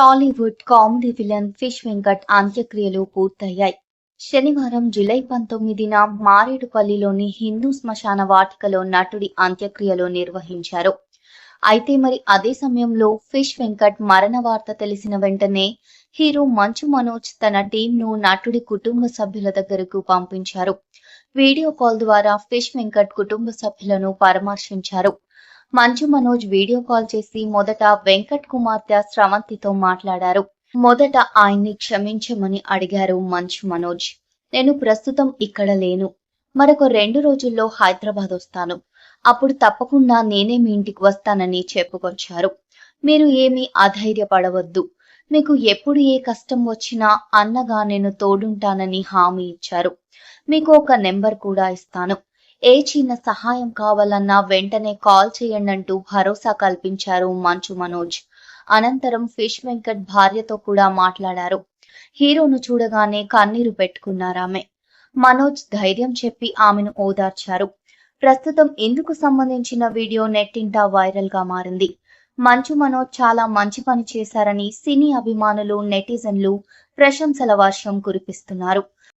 Tollywood comedy villain fish Venkat అంత్యక్రియలు పూర్తయ్యాయి. శనివారం జూలై పంతొమ్మిదిన మారేడుపల్లిలోని హిందూ శ్మశాన వాటికలో నటుడి అంత్యక్రియలు నిర్వహించారు. అయితే మరి అదే సమయంలో ఫిష్ వెంకట్ మరణ వార్త తెలిసిన వెంటనే హీరో మంచు మనోజ్ తన టీంను నటుడి కుటుంబ సభ్యుల దగ్గరకు పంపించారు. వీడియో కాల్ ద్వారా ఫిష్ వెంకట్ కుటుంబ సభ్యులను పరామర్శించారు. మంచు మనోజ్ వీడియో కాల్ చేసి మొదట వెంకట్ కుమార్తె స్రవంతితో మాట్లాడారు. మొదట ఆయన్ని క్షమించమని అడిగారు మంచు మనోజ్. నేను ప్రస్తుతం ఇక్కడ లేను. మరొక రెండు రోజుల్లో హైదరాబాద్ వస్తాను. అప్పుడు తప్పకుండా నేనే మీ ఇంటికి వస్తానని చెప్పుకొచ్చారు. మీరు ఏమీ అధైర్యపడవద్దు. మీకు ఎప్పుడు ఏ కష్టం వచ్చినా అన్నగా నేను తోడుంటానని హామీ ఇచ్చారు. మీకు ఒక నెంబర్ కూడా ఇస్తాను. ఏ చిన్న సహాయం కావాలన్నా వెంటనే కాల్ చేయండి అంటూ భరోసా కల్పించారు మంచు మనోజ్. అనంతరం ఫిష్ వెంకట్ భార్యతో కూడా మాట్లాడారు. హీరోను చూడగానే కన్నీరు పెట్టుకున్నారామె. మనోజ్ ధైర్యం చెప్పి ఆమెను ఓదార్చారు. ప్రస్తుతం ఇందుకు సంబంధించిన వీడియో నెట్టింట వైరల్గా మారింది. మంచు మనోజ్ చాలా మంచి పని చేశారని సినీ అభిమానులు నెటిజన్లు ప్రశంసల వర్షం కురిపిస్తున్నారు.